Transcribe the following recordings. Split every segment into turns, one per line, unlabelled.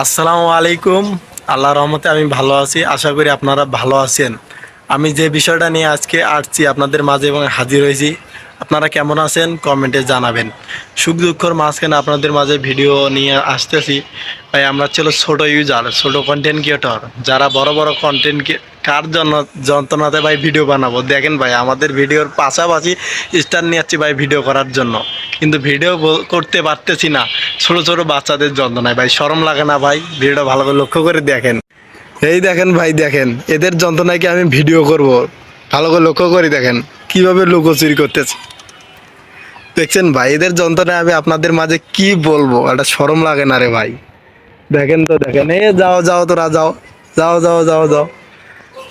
আসসালামু আলাইকুম। আল্লাহ রহমতে আমি ভালো আছি। আশা করি আপনারা ভালো আছেন। আমি যে বিষয়টা নিয়ে আজকে আসছি আপনাদের মাঝে এবং হাজির হয়েছি আপনারা কেমন আছেন? কমেন্টে জানাবেন। সুখ দুঃখর মাঝখানে আপনাদের মাঝে ভিডিও নিয়ে আসতেছি। ভাই, আমরা ছিল ছোট ইউজার ছোট কন্টেন্ট ক্রিয়েটর যারা বড় বড় কন্টেন্ট কার জন্য যন্ত্রণাতে ভাই ভিডিও বানাবো? দেখেন ভাই, আমাদের ভিডিওর পাশাপাশি স্টার নিয়ে ভাই ভিডিও করার জন্য। কিন্তু ভিডিও করতে পারতেছি না। ছোট ছোট বাচ্চাদের যন্ত্রণায়। ভাই, শরম লাগে না ভাই। ভিডিওটা ভালো করে লক্ষ্য করে দেখেন। এই দেখেন ভাই, দেখেন। এদের যন্ত্রণায় কি আমি ভিডিও করব? ভালো করে লক্ষ্য করে দেখেন। কীভাবে লুকোচুরি করতেছে? দেখছেন ভাই, এদের যন্ত্রণায় আমি আপনাদের মাঝে কি বলব? একটা শরম লাগে না রে ভাই। দেখেন তো, দেখেন। এ, যাও যাও তোরা, যাও। যাও যাও যাও যাও।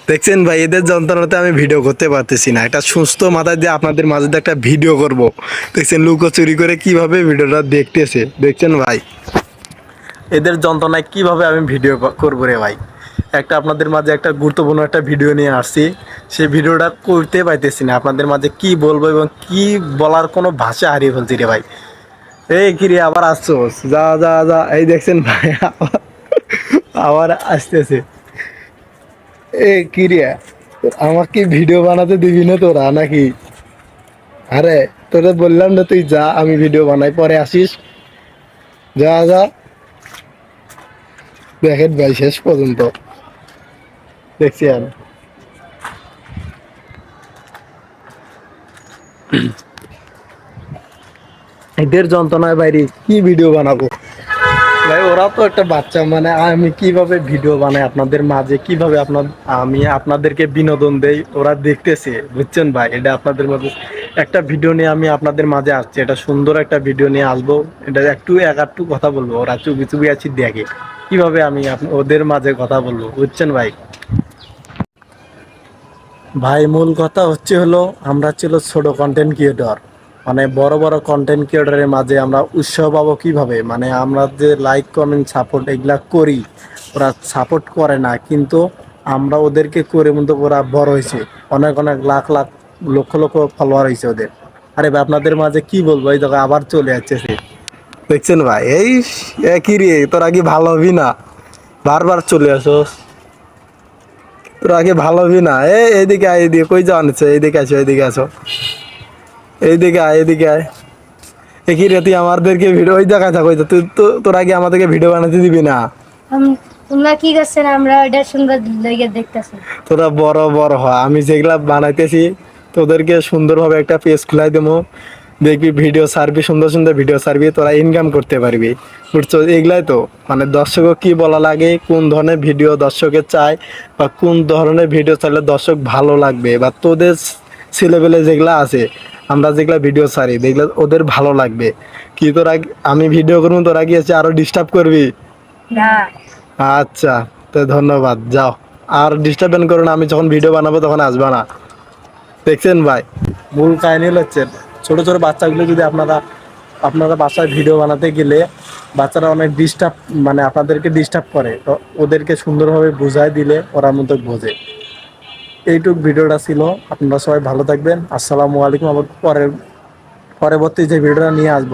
দেখছেন ভাই, এদের যন্ত্রণাতে আমি ভিডিও করতে পারতেছি না। একটা সুস্থ মাথায় দিয়ে আপনাদের মাঝে একটা ভিডিও করব। দেখছেন, লুকো চুরি করে কীভাবে ভিডিওটা দেখতেছে? দেখছেন ভাই। এদের যন্ত্রণায় কীভাবে আমি ভিডিও করব রে ভাই? একটা আপনাদের মাঝে একটা গুরুত্বপূর্ণ একটা ভিডিও নিয়ে আসছি। সেই ভিডিওটা করতে পাইতেছি না। আপনাদের মাঝে কি বলব এবং কি বলার কোনো ভাষা হারিয়ে ফেলছি রে ভাই। এই কিরে আবার আসছোস যা যা যা। এই দেখছেন ভাই, আবার- আসতেছে। এ কিরে আমাকে ভিডিও বানাতে দিবি না তোরা নাকি? আরে, তোরা বললাম না তুই যা, আমি ভিডিও বানাই, পরে আসিস। যা যা। দেখেন ভাই, শেষ পর্যন্ত। আর। এদের যন্ত্রণায় বাইরে কি ভিডিও বানাবো? ভাই ওরা তো একটা বাচ্চা মানে আমি কীভাবে ভিডিও বানাই আপনাদের মাঝে? কীভাবে আপনার, আমি আপনাদেরকে বিনোদন দেই? ওরা দেখতেছে, বুঝছেন ভাই? এটা আপনাদের মাঝে একটা ভিডিও নিয়ে আমি আপনাদের মাঝে আসছি। এটা সুন্দর একটা ভিডিও নিয়ে আসব। এটা একটু এক কথা বলব। ওরা চুপি চুপি আছি দেখে। কীভাবে আমি ওদের মাঝে কথা বলব, বুঝছেন ভাই? ভাই, মূল কথা হচ্ছে হলো, আমরা ছিল ছোট কন্টেন্ট ক্রিয়েটর মানে বড় বড় কন্টেন্ট ক্রিয়েটরের মাঝে আমরা উৎসাহ পাবো কীভাবে? মানে আমরা যে লাইক কমেন্ট সাপোর্ট এগুলা করি, ওরা সাপোর্ট করে না, কিন্তু আমরা ওদেরকে করে মতো ওরা বড় হয়েছে। অনেক অনেক লাখ লাখ, লক্ষ লক্ষ ফলোয়ার হয়েছে ওদের। আরে ভাই, আপনাদের মাঝে কি বলব? এই দেখো, আবার চলে যাচ্ছে সে দেখছেন ভাই? এই এ কি রে, তোরা কি ভালো হবি না? বারবার চলে আসোস তোর আগে ভালো হবি না। এ এইদিকে আয় এইদিকে কই যাওয়া নিচ্ছে? এইদিকে আসো এইদিকে আসো। এইদিকে আয় এইদিকে আয়। এ কি রে তুই আমাদেরকে ভিডিও ওই দেখায় থাকো তুই তো তোর আগে আমাদেরকে ভিডিও বানাতে দিবি না?
তোমরা কি করছেন? আমরা ওইটা সুন্দর লেগে দেখতেছি।
তোরা বড় বড় হ। আমি যেগুলা বানাইতেছি তোদেরকে সুন্দরভাবে একটা পেজ খুলাই দেবো। দেখবি ভিডিও ছাড়বি সুন্দর সুন্দর ভিডিও ছাড়বি তোরা ইনকাম করতে পারবি। বুঝছ? এগুলাই তো। মানে দর্শক কি বলা লাগে কোন ধরনের ভিডিও দর্শকের চায় বা কোন ধরনের ভিডিও চাইলে দর্শক ভালো লাগবে বা তোদের ছেলেবেলে যেগুলা আছে আমরা যেগুলা ভিডিও ছাড়ি দেখলে ওদের ভালো লাগবে। কি তোরা আমি ভিডিও করব তোরা কি আছে আরও ডিস্টার্ব করবি? আচ্ছা তো ধন্যবাদ যাও। আর ডিস্টার্বেন করো না আমি যখন ভিডিও বানাবো তখন আসবে না। দেখছেন ভাই? মূল কাহিনী হচ্ছে ছোট ছোট বাচ্চাগুলো যদি আপনারা আপনারা বাসায় ভিডিও বানাতে গেলে বাচ্চারা অনেক ডিস্টার্ব মানে আপনাদেরকে ডিস্টার্ব করে। তো ওদেরকে সুন্দরভাবে বুঝাই দিলে ওরা মতো বোঝে। এইটুক ভিডিওটা ছিল। আপনারা সবাই ভালো থাকবেন। আসসালামু আলাইকুম। আবার পরের, পরবর্তী যে ভিডিওটা নিয়ে আসব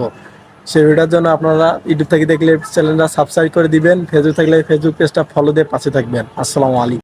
সেই ভিডিওর জন্য আপনারা ইউটিউব থেকে দেখলে চ্যানেলটা সাবস্ক্রাইব করে দিবেন। ফেসবুক থাকলে ফেসবুক পেজটা ফলো দিয়ে পাশে থাকবেন। আসসালামু আলাইকুম।